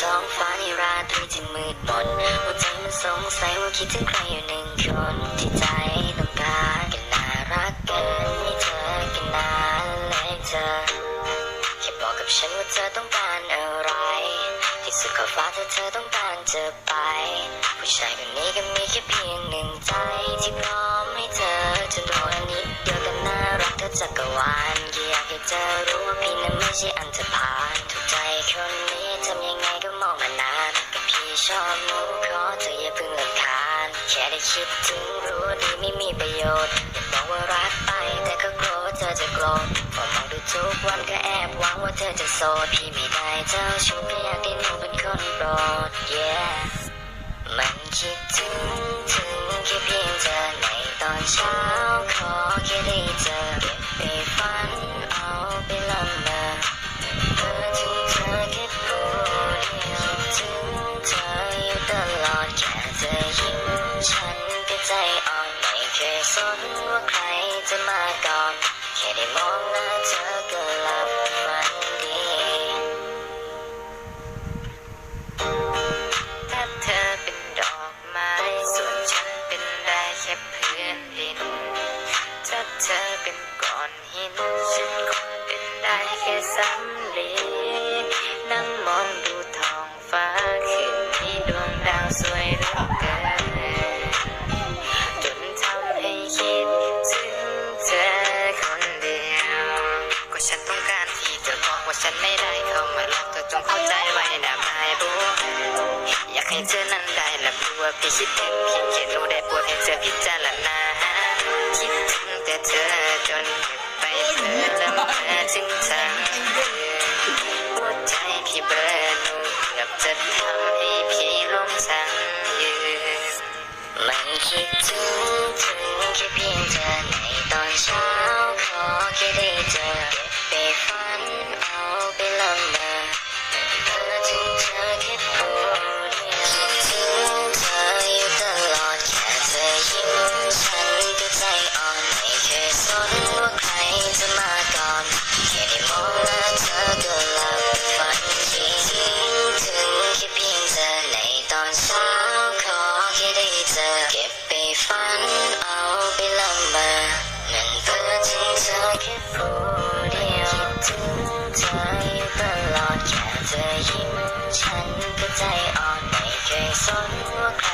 ท้องฟ้าในราตรีที่มืดมนหัวใจมันสงสัยว่าคิดถึงใครอยู่หนึ่งคนที่ใจต้องการกันน่ารักเกินมีเธอกันนานเลยเธอแค่บอกกับฉันว่าเธอต้องการอะไร ที่สุดขอบฟ้าเธอเธอต้องการจะไป ผู้ชายคนนี้ก็มีแค่เพียงหนึ่งใจที่พร้อมให้เธอจะโดนนิดเดียวกันน่ารักเธ อจักรวาลแค่อยากให้เธอรู้ว่าพี่นั้นไม่ใช่อันธพาลถูกใจคนนี้ทำยังไงก็มองมานานกับพี่ชอบหมูขอเธออย่าเพิ่งลิกทานแค่ได้คิดถึงรู้ดีไม่มีประโยชน์อย่าบอกว่ารักไปแต่ก็กลัวว่าเธอจะโกรธพอมองดูทุกวันก็แอบหวังว่าเธอจะโสดพี่ไม่ได้เจ้าชู้แค่อยากได้หนูเป็นคนโปรด yeah มันคิดถึงถึงแค่เพียงเธอในตอนเช้าขอแค่ได้เจอ สนว่าใครจะมาก่อนแค่ได้มองหน้าเธอก็หลับฝันดีถ้าเธอเป็นดอกไม้ส่วนฉันเป็นได้แค่เพื่อนดินถ้าเธอเป็นก้อนหินฉันคงเป็นได้แค่สำลีนั่งมองดูท้องฟ้าคืนนี้ดวงดาวสวย ไม่ได้เข้ามาลอกเธอจงเข้าใจไว้นะไม่รู้อยากให้เธอนั้นได้รับรู้ว่าพี่คิดถึงพี่แค่รู้ได้ปวดให้เธอพิจารณาคิดถึงแต่เธอจนเก็บไปเธอละเมอถึงทั้งคืนหัวใจพี่เบิดหนูเกือบจะทำให้พี่ล้มทั้งยืนมันคิดถึงถึงแค่เพียง อนเช้าขอแค่ได้เจอเก็บไปฝันเอาไปละเมอมันเพื่อถึงเธอแค่ผู้เดียวคิดถึงเธออยู่ตลอดแค่เธอยิ้มฉันก็ใจอ่อนไม่เคยสนว่าใคร